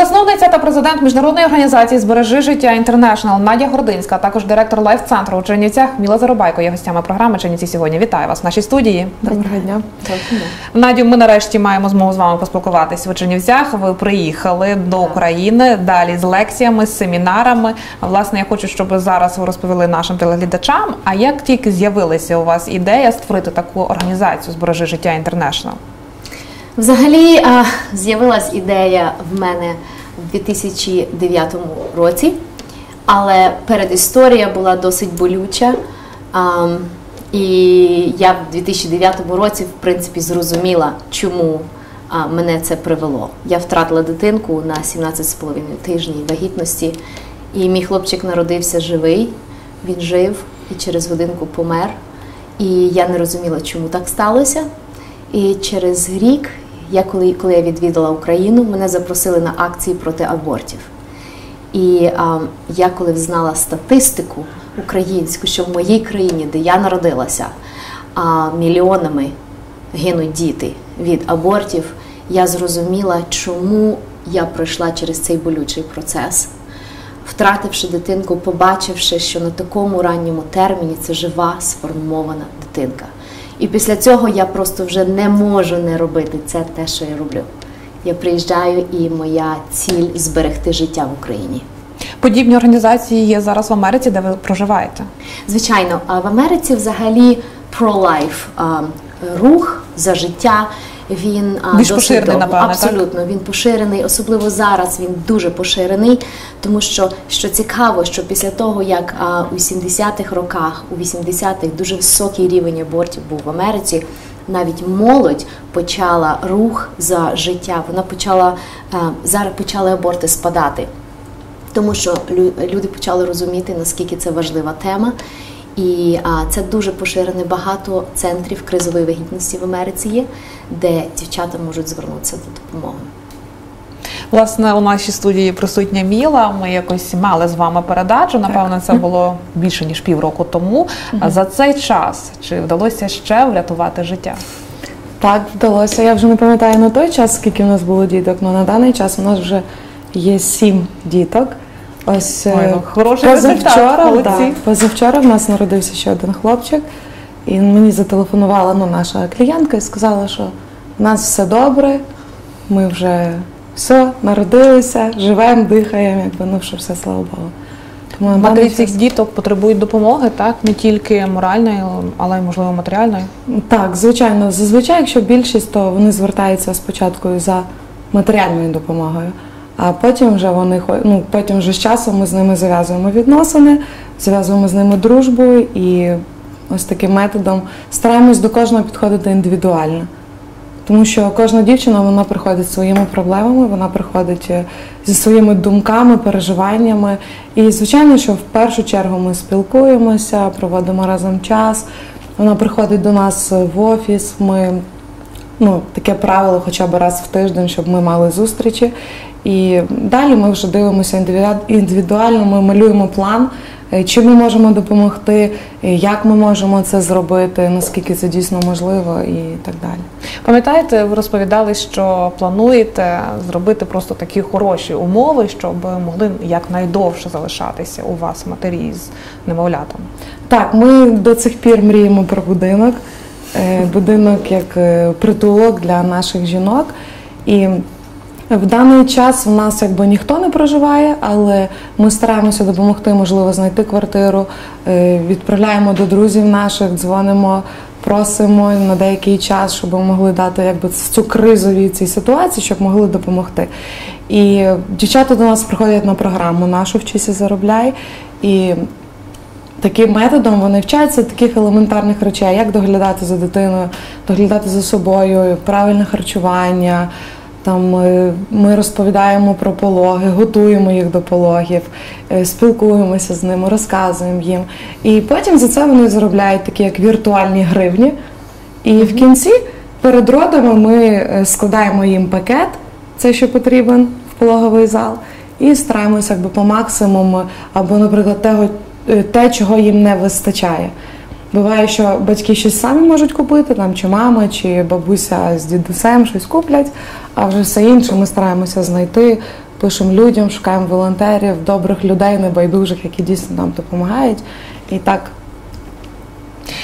Засновниця та президент міжнародної організації Збережи життя Інтернешнл Надя Гординська, а також директор лайф центру у Чернівцях Міла Заробайко є гостями програми Чернівці сьогодні. Вітаю вас в нашій студії. Доброго дня. Надю, ми нарешті маємо змогу з вами поспілкуватися у Чернівцях. Ви приїхали до України далі з лекціями, з семінарами. Власне, я хочу, щоб зараз ви розповіли нашим телеглядачам. А як тільки з'явилася у вас ідея створити таку організацію Збережи життя Інтернешнл? Взагалі з'явилась ідея в мене в 2009 році, але передісторія була досить болюча. І я в 2009 році, в принципі, зрозуміла, чому мене це привело. Я втратила дитинку на 17,5 тижнів вагітності, і мій хлопчик народився живий, він жив і через годинку помер. І я не розуміла, чому так сталося. І через рік, я коли, коли я відвідала Україну, мене запросили на акції проти абортів. І а, я коли взнала статистику українську, що в моїй країні, де я народилася, а, мільйонами гинуть діти від абортів, я зрозуміла, чому я пройшла через цей болючий процес. Втративши дитинку, побачивши, що на такому ранньому терміні це жива сформована дитинка. І після цього я просто вже не можу не робити це те, що я роблю. Я приїжджаю, і моя ціль зберегти життя в Україні. Подібні організації є зараз в Америці, де ви проживаєте. Звичайно, а в Америці взагалі pro-life рух за життя. Він Більш поширений, довго. напевне, так? абсолютно. Він поширений, особливо зараз. Він дуже поширений, тому що що цікаво, що після того як а, у 70-х роках, у 80-х дуже високий рівень абортів був в Америці. Навіть молодь почала рух за життя. Вона почала зараз почали аборти спадати тому що лю- люди почали розуміти, наскільки це важлива тема. І а, це дуже поширене багато центрів кризової вагітності в Америці є, де дівчата можуть звернутися за допомогою. Власне, у нашій студії присутня Міла. Ми якось мали з вами передачу. Напевно, це було більше ніж півроку тому. А за цей час чи вдалося ще врятувати життя? Так, вдалося. Я вже не пам'ятаю на той час, скільки в нас було діток, але на даний час у нас вже є сім діток. Ось Ой, е, ну, хороший результат, позавчора, молодці. да, позавчора в нас народився ще один хлопчик, і мені зателефонувала ну, наша клієнтка і сказала, що в нас все добре, ми вже все, народилися, живемо, дихаємо, якби ну що все, слава Богу. Тому Матері даний цих діток потребують допомоги, так не тільки моральної, але й можливо матеріальної. Так, звичайно, зазвичай, якщо більшість, то вони звертаються спочатку за матеріальною допомогою, а потім вже вони ну, потім вже з часом ми з ними зав'язуємо відносини, зав'язуємо з ними дружбу і ось таким методом стараємось до кожного підходити індивідуально. Тому що кожна дівчина вона приходить зі своїми проблемами, вона приходить е, зі своїми думками, переживаннями. І звичайно, що в першу чергу ми спілкуємося, проводимо разом час. Вона приходить до нас в офіс. Ми ну, таке правило хоча б раз в тиждень, щоб ми мали зустрічі. І далі ми вже дивимося індивідуально, ми малюємо план, е, чим ми можемо допомогти, е, як ми можемо це зробити, наскільки це дійсно можливо і так далі. Пам'ятаєте, ви розповідали, що плануєте зробити просто такі хороші умови, щоб могли якнайдовше залишатися у вас матері з немовлятами. Так, ми до цих пір мріємо про будинок. Е, Будинок як притулок для наших жінок. І в даний час в нас якби ніхто не проживає, але ми стараємося допомогти, можливо, знайти квартиру, е, відправляємо до друзів наших, дзвонимо, просимо на деякий час, щоб могли дати якби цю кризові цій ситуації, щоб могли допомогти. І дівчата до нас приходять на програму нашу вчися заробляй. І Таким методом вони вчаться таких елементарних речей, як доглядати за дитиною, доглядати за собою, правильне харчування. Там е, ми розповідаємо про пологи, готуємо їх до пологів, е, спілкуємося з ними, розказуємо їм. І потім за це вони заробляють такі як віртуальні гривні. І в кінці перед родами ми е, складаємо їм пакет, це що потрібен в пологовий зал, і стараємося якби по максимуму, або, наприклад, того, те, чого їм не вистачає. Буває, що батьки щось самі можуть купити, там чи мама, чи бабуся з дідусем щось куплять, а вже все інше ми стараємося знайти, пишемо людям, шукаємо волонтерів, добрих людей, небайдужих, які дійсно нам допомагають. І так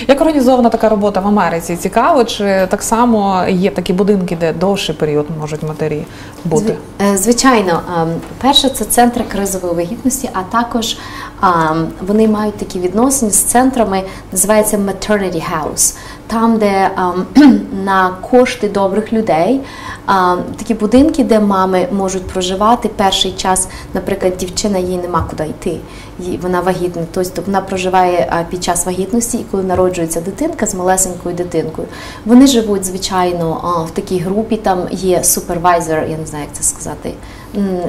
Як організована така робота в Америці? Цікаво, чи так само є такі будинки, де довший період можуть матері бути? Е, Звичайно, ем, перше це центри кризової вигідності, а також ем, вони мають такі відносини з центрами, називається maternity house, там, де ем, на кошти добрих людей ем, такі будинки, де мами можуть проживати перший час. Наприклад, дівчина їй нема куди йти, їй- вона вагітна, тобто вона проживає а, під час вагітності, і коли народжується дитинка з малесенькою дитинкою, вони живуть звичайно а, в такій групі. Там є супервайзер, я не знаю, як це сказати,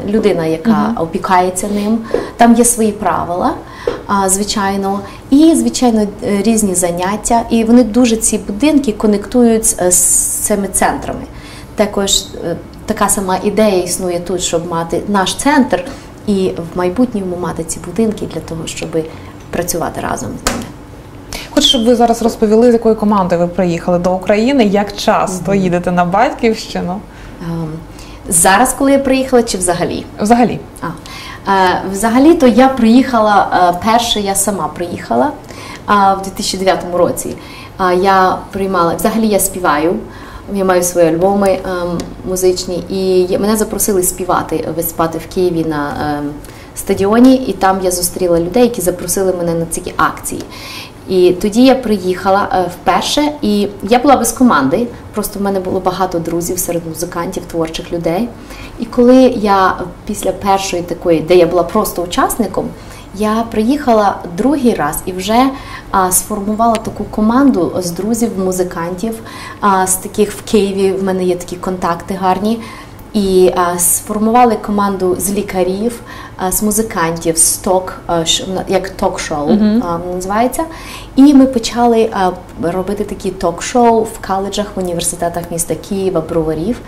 людина, яка опікається ним. Там є свої правила, а, звичайно, і звичайно е, різні заняття. І вони дуже ці будинки конектують з, е, цими центрами. Також е, така сама ідея існує тут, щоб мати наш центр і в майбутньому мати ці будинки для того, щоб працювати разом з ними. Хочу, щоб ви зараз розповіли, з якої команди ви приїхали до України, як часто їдете на батьківщину? Ем, Зараз, коли я приїхала, чи взагалі? Взагалі. А, взагалі-то я приїхала е, перше, я сама приїхала в 2009 році. Я приймала, взагалі я співаю. Я маю свої альбоми ем, музичні, і мене запросили співати, виступати в Києві на ем, стадіоні, і там я зустріла людей, які запросили мене на ці акції. І тоді я приїхала е, вперше, і я була без команди. Просто в мене було багато друзів серед музикантів, творчих людей. І коли я після першої такої, де я була просто учасником, я приїхала другий раз і вже а, сформувала таку команду з друзів, музикантів, а, з таких в Києві. В мене є такі контакти гарні. І а, сформували команду з лікарів, а, з музикантів, з ток, а, ш- як ток-шоу а, називається. І ми почали а, робити такі ток-шоу в коледжах, в університетах міста Києва, броварів.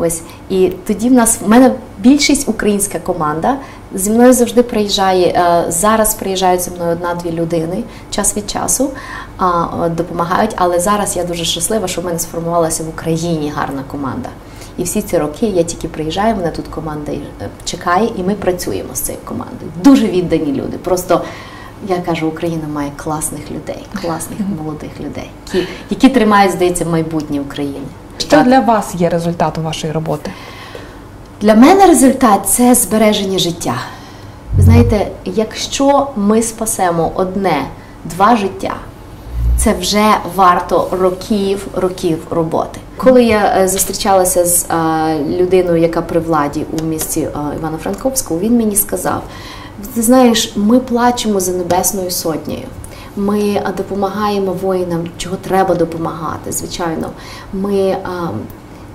Ось і тоді в нас в мене більшість українська команда. Зі мною завжди приїжджає. е, Зараз приїжджають зі мною одна-дві людини час від часу, а, е, допомагають. Але зараз я дуже щаслива, що в мене сформувалася в Україні гарна команда. І всі ці роки я тільки приїжджаю, мене тут команда е, чекає, і ми працюємо з цією командою. Дуже віддані люди. Просто я кажу, Україна має класних людей, класних молодих людей, які, які тримають, здається, майбутнє України. Що Так. для вас є результатом вашої роботи? Для мене результат це збереження життя. Ви знаєте, якщо ми спасемо одне, два життя, це вже варто років, років роботи. Коли я е, зустрічалася з е, людиною, яка при владі у місті е, Івано-Франковську, він мені сказав: ти знаєш, ми плачемо за небесною сотнею. Ми допомагаємо воїнам, чого треба допомагати. Звичайно, ми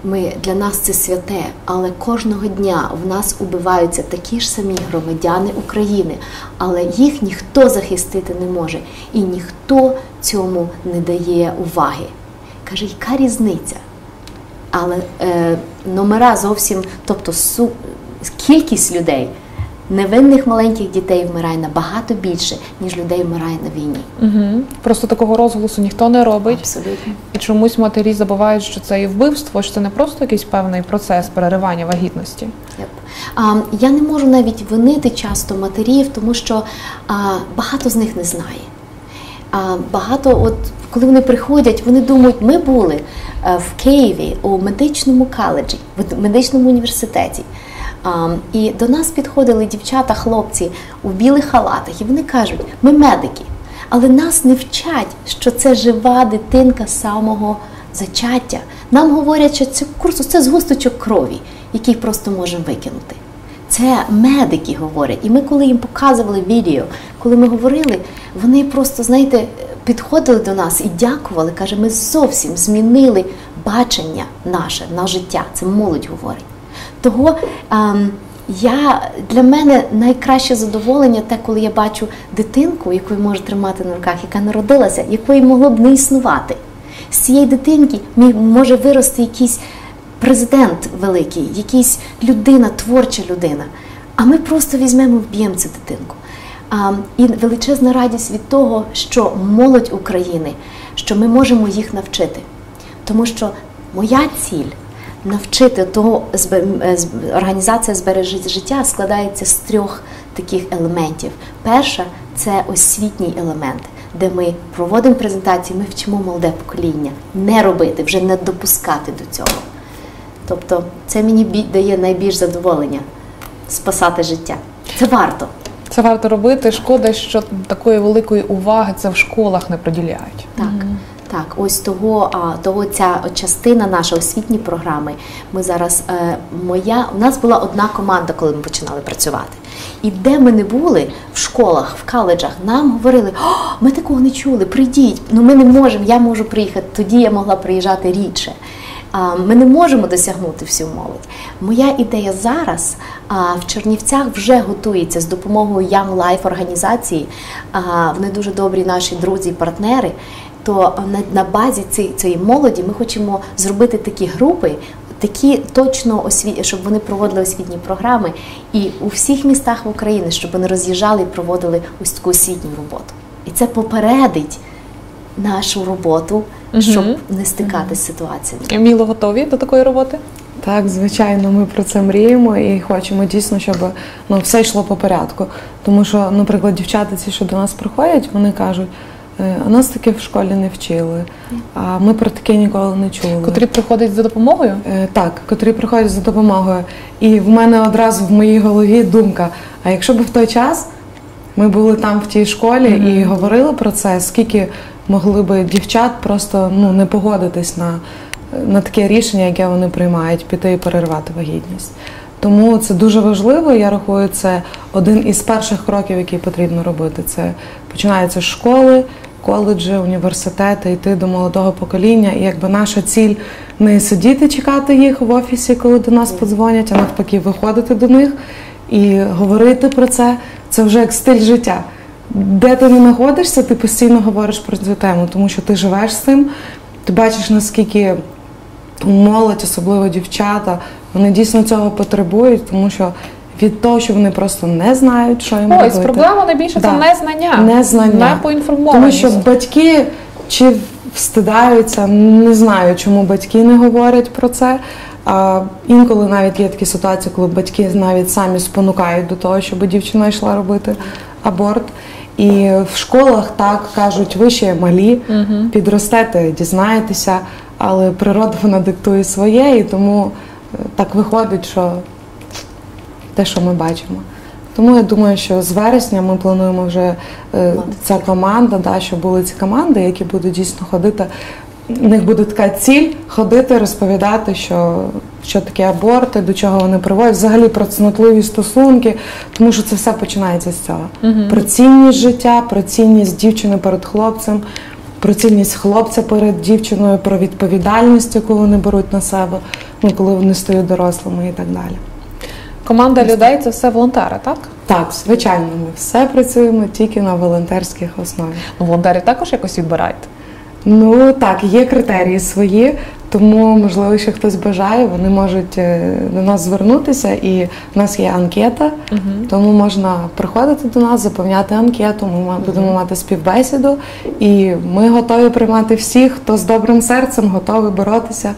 ми для нас це святе, але кожного дня в нас убиваються такі ж самі громадяни України, але їх ніхто захистити не може, і ніхто цьому не дає уваги. Каже, яка різниця? Але е, номера зовсім, тобто су, кількість людей, невинних маленьких дітей вмирає набагато більше, ніж людей вмирає на війні. Угу. Просто такого розголосу ніхто не робить. Абсолютно. І чомусь матері забувають, що це і вбивство, що це не просто якийсь певний процес переривання вагітності. Yep. А, я не можу навіть винити часто матерів, тому що а, багато з них не знає. А, багато, от коли вони приходять, вони думають, ми були е, в Києві у медичному коледжі, в медичному університеті. І до нас підходили дівчата, хлопці у білих халатах, і вони кажуть, ми медики, але нас не вчать, що це жива дитинка самого зачаття. Нам говорять, що цю курсу це згусточок крові, який просто можемо викинути. Це медики говорять. І ми, коли їм показували відео, коли ми говорили, вони просто, знаєте, підходили до нас і дякували. Каже, ми зовсім змінили бачення наше на життя. Це молодь говорить. Того ем, я для мене найкраще задоволення те, коли я бачу дитинку, яку я можу тримати на руках, яка народилася, якої могло б не існувати. З цієї дитинки може вирости якийсь президент великий, якийсь людина, творча людина. А ми просто візьмемо, вб'ємо цю дитинку. А, і величезна радість від того, що молодь України, що ми можемо їх навчити. Тому що моя ціль навчити того е, організація збережіть життя складається з трьох таких елементів. Перша це освітній елемент, де ми проводимо презентації, ми вчимо молоде покоління не робити, вже не допускати до цього. Тобто, це мені дає найбільш задоволення спасати життя. Це варто. Це варто робити. Шкода, що такої великої уваги це в школах не приділяють. Так, так, ось того, того ця частина наша освітні програми. Ми зараз е, моя у нас була одна команда, коли ми починали працювати. І де ми не були в школах, в коледжах, нам говорили, ми такого не чули, прийдіть. Ну ми не можемо, я можу приїхати. Тоді я могла приїжджати рідше. Ми не можемо досягнути всю молодь. Моя ідея зараз в Чернівцях вже готується з допомогою Young Life організації. Вони дуже добрі наші друзі і партнери. То на, на базі цієї, цієї молоді ми хочемо зробити такі групи, такі точно освіт, щоб вони проводили освітні програми, і у всіх містах в Україні, щоб вони роз'їжджали і проводили ось таку освітню роботу. І це попередить нашу роботу, щоб не стикатися з ситуаціями. Міло готові до такої роботи? Так, звичайно, ми про це мріємо і хочемо дійсно, щоб ну, все йшло по порядку. Тому що, наприклад, дівчата, ці, що до нас приходять, вони кажуть, «Е, а нас таке в школі не вчили, а ми про таке ніколи не чули. Котрі приходять за допомогою? Е, Так, котрі приходять за допомогою. І в мене одразу в моїй голові думка: а якщо б в той час ми були там в тій школі і говорили про це, скільки могли би дівчат просто ну, не погодитись на, на таке рішення, яке вони приймають, піти і перервати вагітність. Тому це дуже важливо. Я рахую, це один із перших кроків, який потрібно робити. Це починається з школи, коледжі, університети, йти до молодого покоління. І якби наша ціль не сидіти, чекати їх в офісі, коли до нас подзвонять, а навпаки, виходити до них і говорити про це. Це вже як стиль життя. Де ти не знаходишся, ти постійно говориш про цю тему, тому що ти живеш з цим, ти бачиш, наскільки молодь, особливо дівчата, вони дійсно цього потребують, тому що від того, що вони просто не знають, що їм Ось робити. проблема найбільше це Да. незнання. Незнання. Не поінформованість. Тому що батьки чи встидаються, не знаю, чому батьки не говорять про це. А інколи навіть є такі ситуації, коли батьки навіть самі спонукають до того, щоб дівчина йшла робити аборт. І в школах так кажуть, ви ще малі, підростете, дізнаєтеся, але природа вона диктує своє, і тому е, так виходить, що те, що ми бачимо. Тому я думаю, що з вересня ми плануємо вже е, ця команда, да, що були ці команди, які будуть дійсно ходити. У них буде така ціль ходити, розповідати, що, що таке аборти, до чого вони приводять, взагалі про цнотливі стосунки, тому що це все починається з цього. Про цінність життя, про цінність дівчини перед хлопцем, про цінність хлопця перед дівчиною, про відповідальність, яку вони беруть на себе, ну, коли вони стають дорослими і так далі. Команда людей це все волонтери, так? Так, звичайно, ми все працюємо тільки на волонтерських основі. Ну, волонтерів також якось відбираєте. Ну так, є критерії свої, тому можливо, якщо хтось бажає, вони можуть е, до нас звернутися, і в нас є анкета, тому можна приходити до нас, заповняти анкету. Ми ма- будемо мати співбесіду, і ми готові приймати всіх, хто з добрим серцем готовий боротися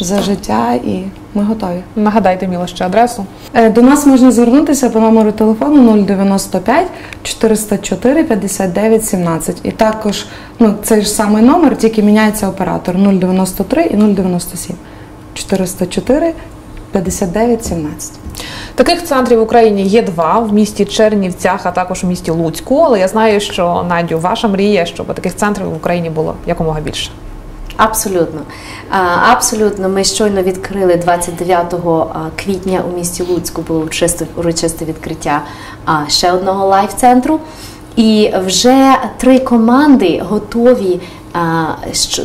за життя, і ми готові. Нагадайте Міло ще адресу. Е, До нас можна звернутися по номеру телефону 095 404 59 17. І також ну, цей ж самий номер, тільки міняється оператор 093 і 097. 404 59 17. Таких центрів в Україні є два в місті Чернівцях, а також у місті Луцьку. Але я знаю, що Надю, ваша мрія, щоб таких центрів в Україні було якомога більше. Абсолютно. Абсолютно. Ми щойно відкрили 29 квітня у місті Луцьку було урочисте, урочисте відкриття ще одного лайф-центру. І вже три команди готові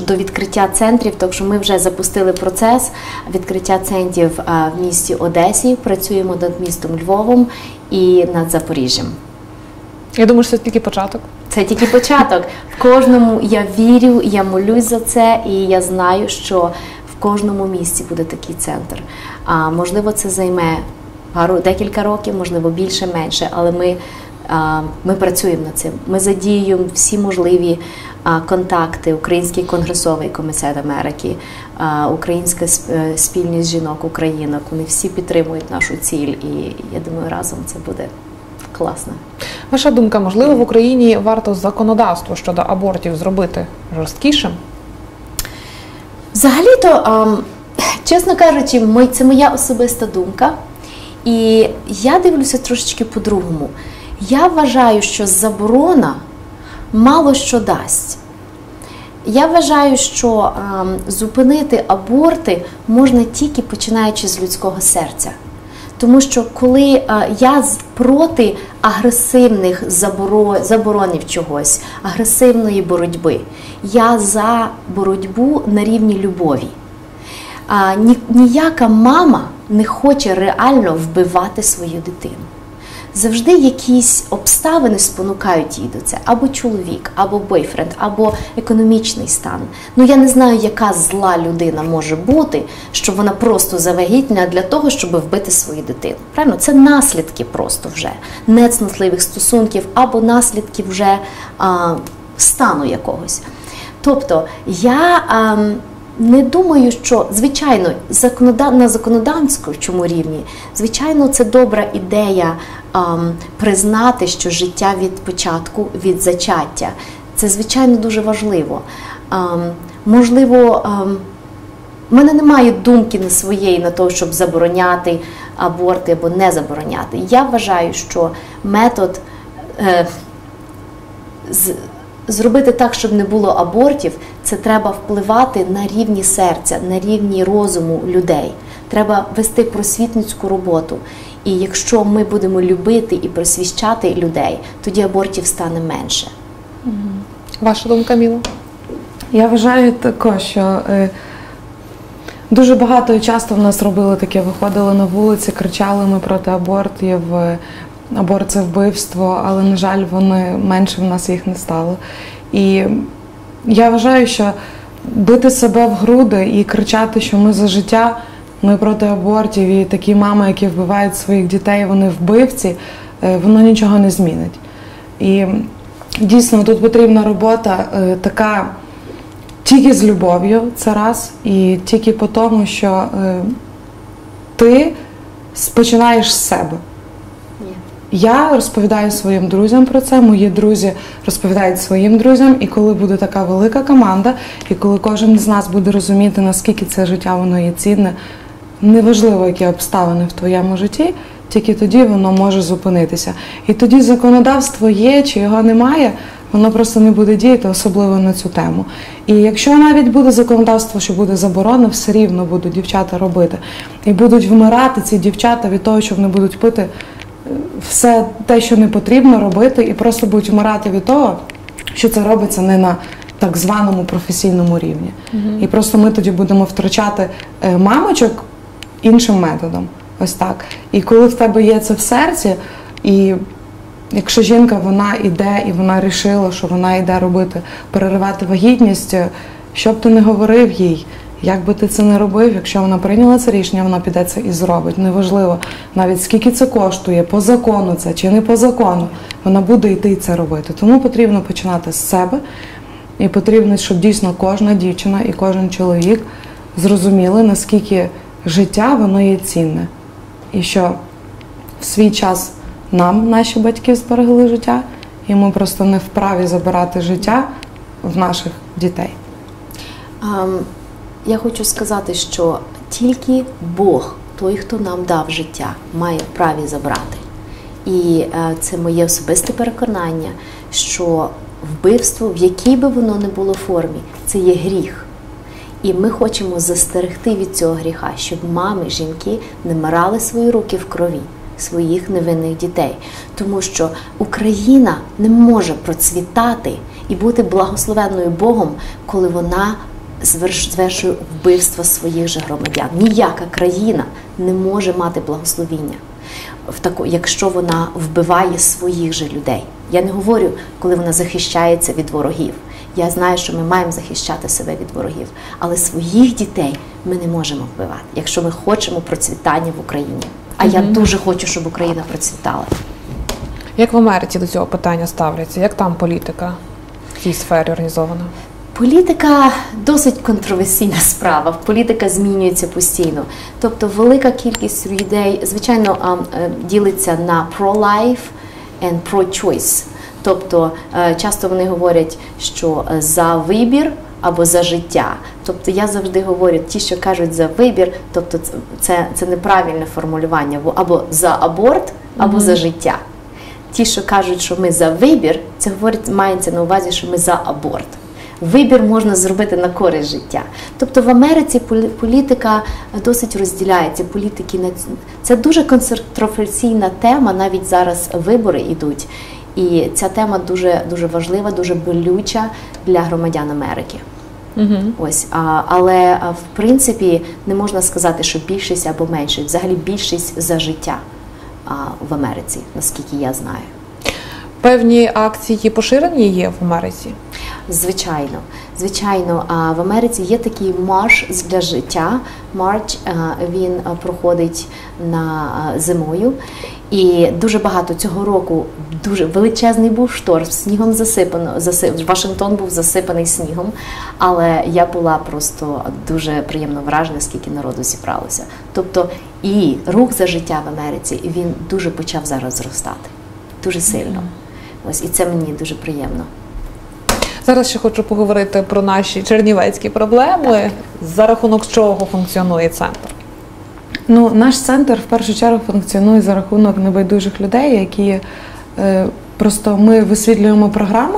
до відкриття центрів, так що ми вже запустили процес відкриття центрів в місті Одесі. Працюємо над містом Львовом і над Запоріжжям. Я думаю, що це тільки початок. Це тільки початок. В кожному я вірю, я молюсь за це, і я знаю, що в кожному місці буде такий центр. А можливо, це займе пару декілька років, можливо, більше, менше, але ми Ми працюємо над цим. Ми задіюємо всі можливі контакти, Український конгресовий комітет Америки, Українська е, спільність жінок Українок. Вони всі підтримують нашу ціль, і я думаю, разом це буде класно. Ваша думка, можливо, в Україні варто законодавство щодо абортів зробити жорсткішим? Взагалі-то, чесно кажучи, це моя особиста думка. І я дивлюся трошечки по-другому. Я вважаю, що заборона мало що дасть. Я вважаю, що зупинити аборти можна тільки починаючи з людського серця. Тому що коли е, я проти агресивних заборо- заборонів чогось, агресивної боротьби, я за боротьбу на рівні любові. Ніяка мама не хоче реально вбивати свою дитину. Завжди якісь обставини спонукають її до це, або чоловік, або бойфренд, або економічний стан. Ну я не знаю, яка зла людина може бути, що вона просто завагітня для того, щоб вбити свою дитину. Правильно, це наслідки просто вже нецнотливих стосунків або наслідки вже а, стану якогось. Тобто я ем, не думаю, що звичайно на законодавчому рівні, звичайно, це добра ідея ем, признати, що життя від початку, від зачаття. Це звичайно дуже важливо. Ем, можливо, ем, в мене немає думки на своєї на те, щоб забороняти аборти або не забороняти. Я вважаю, що метод. Е, з- зробити так, щоб не було абортів, це треба впливати на рівні серця, на рівні розуму людей. Треба вести просвітницьку роботу. І якщо ми будемо любити і просвіщати людей, тоді абортів стане менше. Ваша думка, Міло? Я вважаю також, що е, дуже багато і часто в нас робили таке, виходили на вулиці, кричали ми проти абортів, аборт це вбивство, але, на жаль, вони менше в нас їх не стало. І я вважаю, що бити себе в груди і кричати, що ми за життя, ми проти абортів, і такі мами, які вбивають своїх дітей, вони вбивці, е, воно нічого не змінить. І дійсно тут потрібна робота е, така тільки з любов'ю, це раз, і тільки по тому, що е, ти с- починаєш з себе. Я розповідаю своїм друзям про це, мої друзі розповідають своїм друзям, і коли буде така велика команда, і коли кожен з нас буде розуміти, наскільки це життя воно є цінне, неважливо, які обставини в твоєму житті, тільки тоді воно може зупинитися. І тоді законодавство є чи його немає, воно просто не буде діяти, особливо на цю тему. І якщо навіть буде законодавство, що буде заборона, все рівно будуть дівчата робити. І будуть вмирати ці дівчата від того, що вони будуть пити все те, що не потрібно робити, і просто будуть вмирати від того, що це робиться не на так званому професійному рівні. І просто ми тоді будемо втрачати е, мамочок іншим методом. Ось так. І коли в тебе є це в серці, і якщо жінка вона йде і вона рішила, що вона йде робити, переривати вагітність, е, що б ти не говорив їй, як би ти це не робив, якщо вона прийняла це рішення, вона піде це і зробить. Неважливо навіть скільки це коштує, по закону це чи не по закону, вона буде йти це робити. Тому потрібно починати з себе, і потрібно, щоб дійсно кожна дівчина і кожен чоловік зрозуміли, наскільки життя воно є цінне. І що в свій час нам наші батьки зберегли життя, і ми просто не вправі забирати життя в наших дітей. Ем, я хочу сказати, що тільки Бог, той, хто нам дав життя, має праві забрати. І е, це моє особисте переконання, що вбивство, в якій би воно не було формі, це є гріх. І ми хочемо застерегти від цього гріха, щоб мами, жінки не марали свої руки в крові своїх невинних дітей. Тому що Україна не може процвітати і бути благословенною Богом, коли вона звершує вбивство своїх же громадян. Ніяка країна не може мати благословіння, в тако, якщо вона вбиває своїх же людей. Я не говорю, коли вона захищається від ворогів. Я знаю, що ми маємо захищати себе від ворогів, але своїх дітей ми не можемо вбивати, якщо ми хочемо процвітання в Україні. А я дуже хочу, щоб Україна процвітала. Як в Америці до цього питання ставляться? Як там політика в цій сфері організована? Політика досить контроверсійна справа. Політика змінюється постійно. Тобто, велика кількість людей, звичайно, е, ділиться на pro-life and pro-choice. Тобто, е, часто вони говорять, що е, за вибір або за життя. Тобто я завжди говорю, ті, що кажуть за вибір, тобто це, це, це неправильне формулювання, або за аборт, або за життя. Ті, що кажуть, що ми за вибір, це говорить, мається на увазі, що ми за аборт. Вибір можна зробити на користь життя. Тобто в Америці полі- політика досить розділяється. Політики ць- це дуже контроверсійна тема. Навіть зараз вибори йдуть, і ця тема дуже дуже важлива, дуже болюча для громадян Америки. Ось, а, але в принципі не можна сказати, що більшість або меншість. Взагалі більшість за життя а, в Америці, наскільки я знаю. Певні акції поширені є в Америці. Звичайно, звичайно, в Америці є такий марш для життя. Марч він проходить на зимою, і дуже багато цього року дуже величезний був шторм, снігом засипано. Засип Вашингтон був засипаний снігом, але я була просто дуже приємно вражена, скільки народу зібралося. Тобто, і рух за життя в Америці він дуже почав зараз зростати, дуже сильно. Ось і це мені дуже приємно. Зараз ще хочу поговорити про наші чернівецькі проблеми. За рахунок чого функціонує центр? Ну, наш центр в першу чергу функціонує за рахунок небайдужих людей, які е, просто ми висвітлюємо програму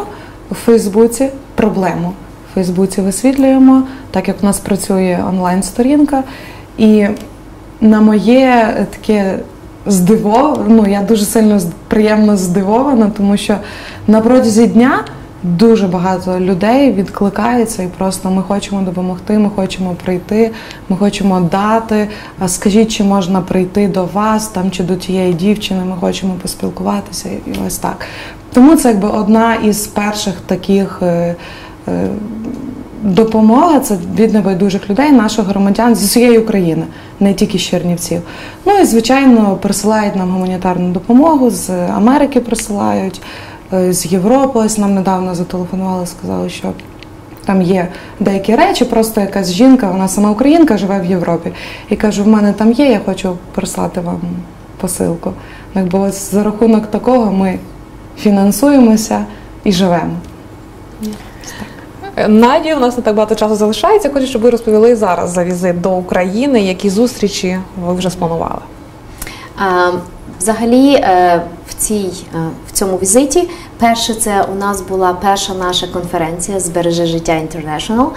у Фейсбуці, проблему в Фейсбуці висвітлюємо, так як у нас працює онлайн-сторінка. І на моє таке здиво, ну я дуже сильно приємно здивована, тому що на протязі дня дуже багато людей відкликається і просто ми хочемо допомогти, ми хочемо прийти, ми хочемо дати. А скажіть, чи можна прийти до вас там чи до тієї дівчини? Ми хочемо поспілкуватися і ось так. Тому це якби одна із перших таких. е, е, Допомога це від небайдужих людей, наших громадян з усієї України, не тільки з Чернівців. Ну і звичайно присилають нам гуманітарну допомогу з Америки присилають, е, з Європи. Ось нам недавно зателефонували, сказали, що там є деякі речі, просто якась жінка, вона сама українка, живе в Європі. І каже, в мене там є, я хочу прислати вам посилку. Якби ось за рахунок такого ми фінансуємося і живемо. Е, Наді, у нас не так багато часу залишається. Хочу, щоб ви розповіли зараз за візит до України, які зустрічі ви вже спланували. Взагалі, е, в цій е, в цьому візиті, перше, це у нас була перша наша конференція Збереже життя Інтернешнл,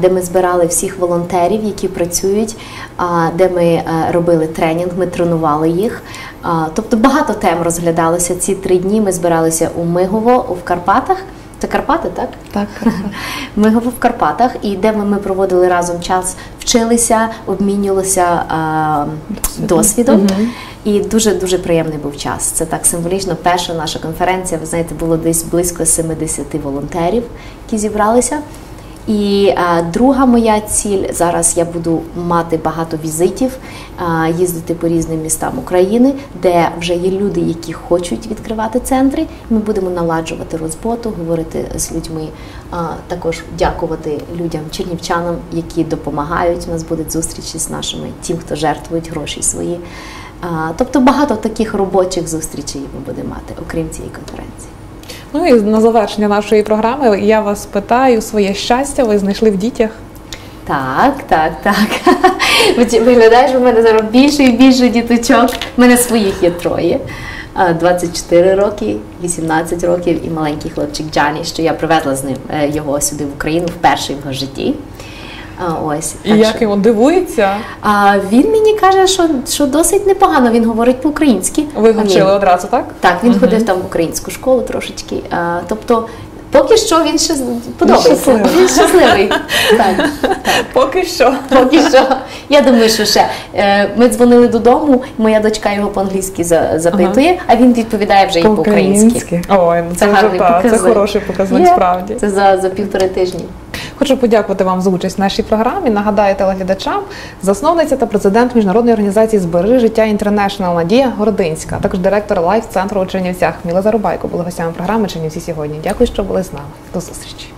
де ми збирали всіх волонтерів, які працюють, де ми робили тренінг, ми тренували їх. Тобто багато тем розглядалося. Ці три дні ми збиралися у Мигово, в Карпатах. Це Карпати, так? Так, Ми в Карпатах, і де ми, ми проводили разом час, вчилися, обмінювалися е, досвідом. І дуже дуже приємний був час. Це так символічно. Перша наша конференція, ви знаєте, було десь близько 70 волонтерів, які зібралися. І а, друга моя ціль зараз я буду мати багато візитів, а, їздити по різним містам України, де вже є люди, які хочуть відкривати центри. Ми будемо наладжувати роботу, говорити з людьми, а, також дякувати людям, чернівчанам, які допомагають. У нас будуть зустрічі з нашими тим, хто жертвують гроші свої. А, тобто багато таких робочих зустрічей ми будемо мати, окрім цієї конференції. Ну і на завершення нашої програми я вас питаю, своє щастя ви знайшли в дітях. Так, так, так. Виглядаєш, у мене зараз більше і більше діточок. У мене своїх є троє. 24 роки, 18 років і маленький хлопчик Джані, що я привезла з ним е, його сюди в Україну вперше в його житті. Ось. І так як що- його дивується? А він мені каже, що, що досить непогано. Він говорить по-українськи. Ви вчили одразу, так? Так, він ходив там в українську школу трошечки. А, тобто, поки що він ще подобається. щасливий. Він щасливий. Так, Поки що. поки що. Я думаю, що ще Е, ми дзвонили додому, моя дочка його по-англійськи за- запитує, а він відповідає вже і по-українськи. Ой, ну це, Це вже гарний так, це хороший показник справді. Це за, за півтори тижні. Хочу подякувати вам за участь в нашій програмі. Нагадаю телеглядачам, засновниця та президент міжнародної організації Збери життя Інтернешнл Надія Городинська, а також директор лайф центру у Чернівцях Міла Зарубайко були гостями програми Чернівці сьогодні. Дякую, що були з нами. До зустрічі.